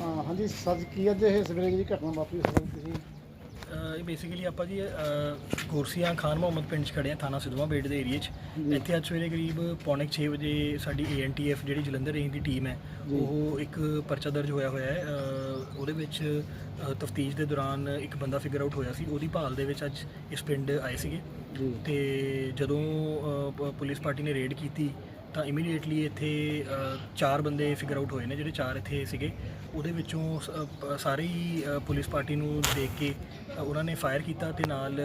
ਹਾਂ ਹਾਂਜੀ ਸਰ ਕੀ ਅੱਜ ਇਹ ਸਵੇਰੇ ਜਿਹੜੀ ਘਟਨਾ ਵਾਪਰੀ ਤੁਸੀਂ ਅਹ ਇਹ ਬੇਸਿਕਲੀ ਆਪਾਂ ਜੀ ਅਹ, ਗੁਰਸੀਆਂ ਖਾਨ ਮੁਹੰਮਦ ਪਿੰਡ 'ਚ ਖੜੇ ਆ ਥਾਣਾ ਸਿਧਵਾ ਬੇਟ ਦੇ ਏਰੀਆ 'ਚ ਜੀ। ਇੱਥੇ ਅੱਜ ਸਵੇਰੇ ਕਰੀਬ ਪੌਣੇ 6 ਵਜੇ ਸਾਡੀ ਏਐਨਟੀਐਫ ਜਿਹੜੀ ਜਲੰਧਰ ਰੇਂਜ ਦੀ ਟੀਮ ਹੈ ਜੀ। ਉਹ ਇੱਕ ਪਰਚਾ ਦਰਜ ਹੋਇਆ ਹੋਇਆ ਹੈ ਉਹਦੇ ਵਿੱਚ ਤਫਤੀਸ਼ ਦੇ ਦੌਰਾਨ ਇੱਕ ਬੰਦਾ ਫਿਗਰ ਆਊਟ ਹੋਇਆ ਸੀ ਉਹਦੀ ਭਾਲ ਦੇ ਵਿੱਚ ਅੱਜ ਇਸ ਪਿੰਡ ਆਏ ਸੀਗੇ। ਤੇ ਜਦੋਂ ਪ- ਪੁਲਿਸ ਪਾਰਟੀ ਨੇ ਰੇਡ ਕੀਤੀ ਤਾਂ ਇਮੀਡੀਏਟਲੀ ਇੱਥੇ ਚਾਰ ਬੰਦੇ ਫਿਗਰ ਆਊਟ ਹੋਏ ਨੇ ਜਿਹੜੇ ਚਾਰ ਇੱਥੇ ਸੀਗੇ। ਉਹਦੇ ਵਿੱਚੋਂ ਸ- ਅਹ, ਪ- ਸਾਰੇ ਹੀ ਪੁਲਿਸ ਪਾਰਟੀ ਨੂੰ ਦੇਖ ਕੇ ਉਹਨਾਂ ਨੇ ਫਾਇਰ ਕੀਤਾ ਤੇ ਨਾਲ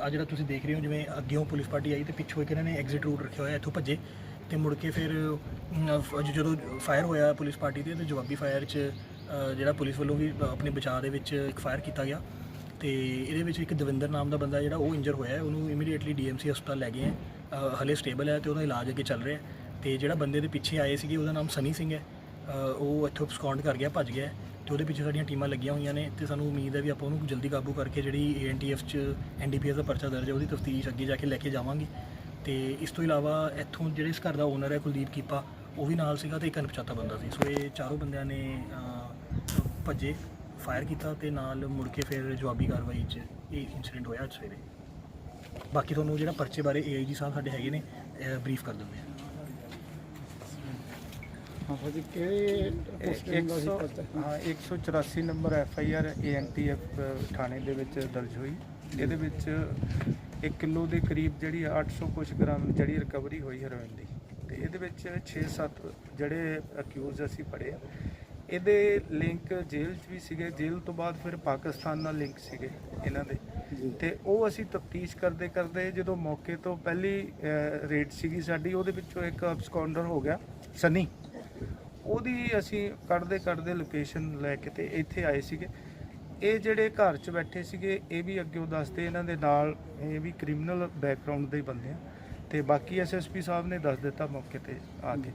ਆ ਜਿਹੜਾ ਤੁਸੀਂ ਦੇਖ ਰਹੇ ਹੋ ਜਿਵੇਂ ਅੱਗੇੋਂ ਪੁਲਿਸ ਪਾਰਟੀ ਆਈ ਤੇ ਪਿੱਛੋਂ ਇੱਕ ਇਹਨਾਂ ਨੇ ਐਗਜ਼ਿਟ ਰੂਟ ਰੱਖਿਆ ਹੋਇਆ ਇੱਥੋਂ ਭੱਜੇ। ਤੇ ਮੁੜ ਕੇ ਫਿਰ ਅਮ, ਫ- ਜਦੋਂ ਫਾਇਰ ਹੋਇਆ ਪੁਲਿਸ ਪਾਰਟੀ ਤੇ ਤੇ ਜਵਾਬੀ ਫਾਇਰ 'ਚ ਜਿਹੜਾ ਪੁਲਿਸ ਵੱਲੋਂ ਵੀ ਆਪਣੇ ਬਚਾਅ ਦੇ ਵਿੱਚ ਇੱਕ ਫਾਇਰ ਕੀਤਾ ਗਿਆ ਤੇ ਇਹਦੇ ਵਿੱਚ ਇੱਕ ਦਵਿੰਦਰ ਨਾਮ ਦਾ ਬੰਦਾ ਜਿਹੜਾ ਉਹ ਇੰਜਰ ਹੋਇਆ ਹੈ। ਉਹਨੂੰ ਇਮੀਡੀਏਟਲੀ ਡੀਐਮਸੀ ਹਸਪਤਾਲ ਲੈ ਗਏ ਹੈ। ਅ, ਹਲੇ ਸਟੇਬਲ ਹੈ ਤੇ ਉਹਦਾ ਇਲਾਜ ਅੱਗੇ ਚੱਲ ਰਿਹਾ ਹੈ। ਤੇ ਜਿਹੜਾ ਬੰਦੇ ਦੇ ਪਿੱਛੇ ਆਏ ਸੀਗੇ ਉਹਦਾ ਨਾਮ ਸਨੀ ਸਿੰਘ ਹੈ। ਉਹ ਇੱਥੋਂ ਸਕਾਉਂਡ ਕਰ ਗਿਆ ਭੱਜ ਗਿਆ ਹੈ ਤੇ ਉਹਦੇ ਪਿੱਛੇ ਸਾਡੀਆਂ ਟੀਮਾਂ ਲੱਗੀਆਂ ਹੋਈਆਂ ਨੇ ਤੇ ਸਾਨੂੰ ਉਮੀਦ ਹੈ ਵੀ ਆਪਾਂ ਉਹਨੂੰ ਜਲਦੀ ਕਾਬੂ ਕਰਕੇ ਜਿਹੜੀ ਏਐਨਟੀਐਫ ਚ ਐਨਡੀਪੀਐਸ ਦਾ ਪਰਚਾ ਦਰਜ ਹੈ ਉਹਦੀ ਤਫਤੀਸ਼ ਅੱਗੇ ਜਾ ਕੇ ਲੈ ਕੇ ਜਾਵਾਂਗੇ। ਤੇ ਇਸ ਤੋਂ ਇਲਾਵਾ ਇੱਥੋਂ ਜਿਹੜੇ ਇਸ ਘਰ ਦਾ ਓਨਰ ਹੈ ਕੁਲਦੀਪ ਕੀਪਾ ਉਹ ਵੀ ਨਾਲ ਸੀਗਾ ਤੇ ਇੱਕ ਅਣਪਛਾਤਾ ਬੰਦਾ ਸੀ। ਸੋ ਇਹ ਚਾਰੋਂ ਬੰਦਿਆਂ ਨੇ ਭੱਜੇ ਫਾਇਰ ਕੀਤਾ ਤੇ ਨਾਲ ਮੁੜ ਕੇ ਫਿਰ ਜਵਾਬੀ ਕਾਰਵਾਈ 'ਚ ਇਹ ਇਨਸੀਡੈਂਟ ਹੋਇਆ ਅੱਜ ਸਵੇਰੇ। ਬਾਕੀ ਤੁਹਾਨੂੰ ਜਿਹੜਾ ਪਰਚੇ ਬਾਰੇ ਏਆਈਜੀ ਸਾਹਿਬ ਸਾਡੇ ਹੈਗੇ ਨੇ ਬਰੀਫ ਕਰ ਦਿੰਦੇ ਆ ਹਾਂ ਸਰ ਜੀ ਕਿਹੜੇ ਪੋਸਟਿੰਗ ਦਾ ਸੀ 100 ਪਰਚਾ? ਹਾਂ 184 number F I R ANTF ਥਾਣੇ ਦੇ ਵਿੱਚ ਦਰਜ ਹੋਈ। ਇਹਦੇ ਵਿੱਚ 1 ਕਿਲੋ ਦੇ ਕਰੀਬ ਜਿਹੜੀ 800 ਕੁਛ ਗ੍ਰਾਮ ਜਿਹੜੀ ਰਿਕਵਰੀ ਹੋਈ ਹੈਰੋਇਨ ਦੀ। ਤੇ ਇਹਦੇ ਵਿੱਚ 6-7 ਜਿਹੜੇ ਅਕਿਊਜ਼ ਅਸੀਂ ਫੜੇ ਆ। ਇਹਦੇ ਲਿੰਕ ਜੇਲ੍ਹ 'ਚ ਵੀ ਸੀਗੇ। ਜੇਲ੍ਹ ਤੋਂ ਬਾਅਦ ਫਿਰ ਪਾਕਿਸਤਾਨ ਨਾਲ ਲਿੰਕ ਸੀਗੇ ਇਹਨਾਂ ਦੇ। ਤੇ ਉਹ ਅਸੀਂ ਤਫਤੀਸ਼ ਕਰਦੇ ਕਰਦੇ ਜਦੋਂ ਮੌਕੇ ਤੋਂ ਪਹਿਲੀ ਰੇਡ ਸੀਗੀ ਸਾਡੀ ਉਹਦੇ ਵਿੱਚੋਂ ਇੱਕ ਅਬਸਕੌਂਡਰ ਹੋ ਗਿਆ ਸਨੀ ਉਹਦੀ ਅਸੀਂ ਕੱਢਦੇ ਕੱਢਦੇ ਲੋਕੇਸ਼ਨ ਲੈ ਕੇ ਤੇ ਇੱਥੇ ਆਏ ਸੀਗੇ। ਇਹ ਜਿਹੜੇ ਘਰ 'ਚ ਬੈਠੇ ਸੀਗੇ ਇਹ ਵੀ ਅੱਗੇ ਦੱਸਦੇ ਇਹਨਾਂ ਦੇ ਨਾਲ ਇਹ ਵੀ ਕ੍ਰਿਮੀਨਲ ਬੈਕਗ੍ਰਾਉਂਡ ਦੇ ਬੰਦੇ ਆ। ਤੇ ਬਾਕੀ ਐਸਐਸਪੀ ਸਾਹਿਬ ਨੇ ਦੱਸ ਦਿੱਤਾ ਮੌਕੇ ਤੇ ਆ ਕੇ।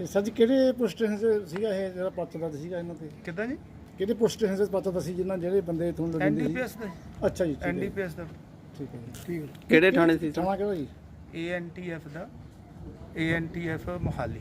ਇਹ ਸਰ ਜੀ ਕਿਹੜੇ ਪੋਸਟਿੰਗ ਤੇ ਸੀਗਾ ਇਹ ਜਿਹੜਾ ਪਰਚਾ ਦਾ ਸੀਗਾ ਇਹਨਾਂ ਤੇ? ਕਿੱਦਾਂ ਜੀ? ਕਿਹੜੇ ਪੋਸਟਿੰਗ ਤੇ ਪਰਚਾ ਦਾ ਸੀ ਜਿਨ੍ਹਾਂ ਜਿਹੜੇ ਬੰਦੇ ਤੁਹਾਨੂੰ ਲੱਗਦੇ ਸੀ? ਐਨਡੀਪੀਐਸ ਦਾ। ਅੱਛਾ ਜੀ ਠੀਕ ਹੈ। ਜੀ, ਐਨਡੀਪੀਐਸ ਦਾ। ਠੀਕ ਹੈ ਜੀ ਠੀਕ ਹੈ। ਕਿਹੜੇ ਥਾਣੇ ਸੀ ਥਾਣਾ ਕਿਹੜਾ ਜੀ? ਏਐਨਟੀਐਫ ਦਾ। ਏਐਨਟੀਐਫ ਮੋਹਾਲੀ।